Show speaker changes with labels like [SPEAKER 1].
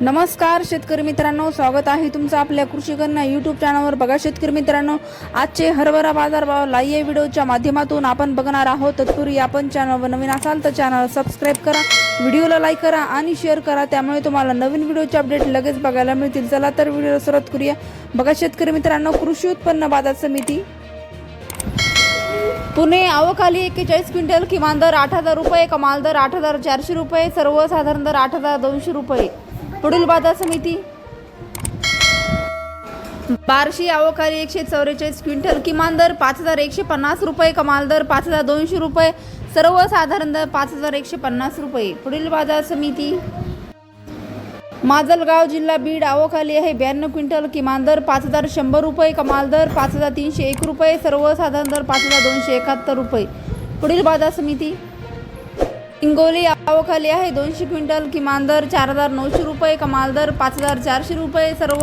[SPEAKER 1] नमस्कार शेतकरी मित्रांनो. स्वागत आहे तुमचं आपल्या कृषी यूट्यूब चॅनलवर बघा शेतकरी मित्रांनो आजचे हरभरा बाजारभाव लाईव्ह व्हिडिओच्या माध्यमातून आपण बघणार आहोत. तत्पूर्वी आपण चॅनलवर नवीन असाल तर चॅनल सबस्क्राईब करा व्हिडिओला लाईक करा आणि शेअर करा. त्यामुळे तुम्हाला नवीन व्हिडिओचे अपडेट लगेच बघायला मिळतील. चला तर व्हिडिओला सुरुवात करूया. बघा शेतकरी मित्रांनो कृषी उत्पन्न बाजार समिती. पुणे आवकाली एक्केचाळीस क्विंटल किमान दर आठ हजार रुपये कमाल दर आठ हजार चारशे रुपये सर्वसाधारण दर आठ हजार दोनशे रुपये. पुढील बाजार समिती. बार्शी आवकाली एकशे चौवेचाळीस क्विंटल किमान दर पाच हजार एकशे पन्नास रुपये कमाल दर पाच हजार दोनशे रुपये सर्वसाधारण दर पाच हजार एकशे पन्नास रुपये. पुढील बाजार समिती. माजलगाव जिल्हा बीड आवकाली आहे ब्याण्णव क्विंटल किमान दर पाच हजार शंभर रुपये कमाल दर पाच हजार तीनशे एक रुपये सर्वसाधारण दर पाच हजार दोनशे एकाहत्तर रुपये. पुढील बाजार समिती. हिंगोली आवकाली आहे. दोनशे क्विंटल किमान दर चार हजार नऊशे रुपये कमाल दर पाच हजार चारशे रुपये सर्व